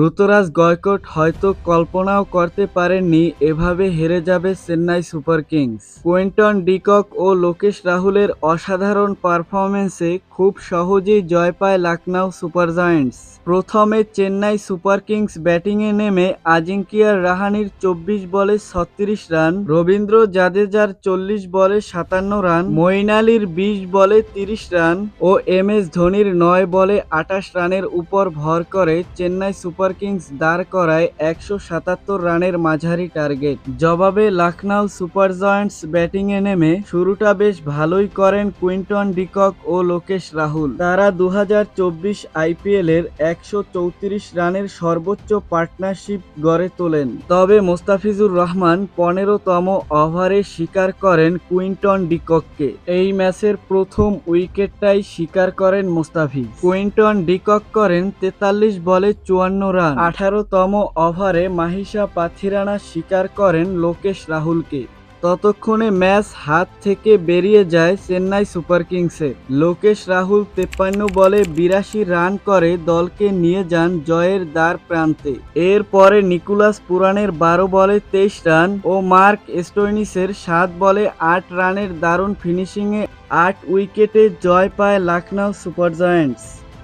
ঋতুরাজ গয়কট হয়তো কল্পনাও করতে পারেননি, এভাবে হেরে যাবে Chennai super kings. Quinton de Kock ও লোকেশ রাহুলের অসাধারণ পারফরমেন্সে খুব সহজেই জয় পায় লখনৌ সুপার জায়ান্টস। প্রথমে চেন্নাই সুপার কিংস ব্যাটিংয়ে নেমে আজিঙ্কিয়ার রাহানির চব্বিশ বলে ছত্রিশ রান, রবীন্দ্র জাদেজার চল্লিশ বলে সাতান্ন রান মঈন আলীর বিশ বলে তিরিশ রান ও এম এস ধোনির নয় বলে আটাশ রানের উপর ভর করে চেন্নাই সুপার কিংস দাঁড় করায় একশো সাতাত্তর রানের মাঝারি টার্গেট। জবাবে লখনৌ সুপার জয়েন্টস ব্যাটিংয়ে নেমে শুরুটা বেশ ভালোই করেন কুইন্টন ডিকক ও লোকেশ রাহুল। তারা দু হাজার চব্বিশ আইপিএল এর একশো রানের সর্বোচ্চ পার্টনারশিপ গড়ে তোলেন। তবে মোস্তাফিজুর রহমান পনেরোতম ওভারে শিকার করেন কুইন্টন ডিকককে। এই ম্যাচের প্রথম উইকেটটাই শিকার করেন মোস্তাফিজ। কুইন্টন ডিকক করেন তেতাল্লিশ বলে চুয়ান্ন রান। আঠারোতম ওভারে মাহিসা পাথিরানা শিকার করেন লোকেশ রাহুলকে। ততক্ষণে ম্যাচ হাত থেকে বেরিয়ে যায় চেন্নাই সুপার কিংসে। লোকেশ রাহুল তেপ্পান্ন বলে বিরাশি রান করে দলকে নিয়ে যান জয়ের দ্বার প্রান্তে। এরপরে নিকুলাস পুরানের বারো বলে তেইশ রান ও মার্ক স্টোইনিসের সাত বলে আট রানের দারুণ ফিনিশিংয়ে আট উইকেটে জয় পায় লখনৌ সুপার জায়ান্টস।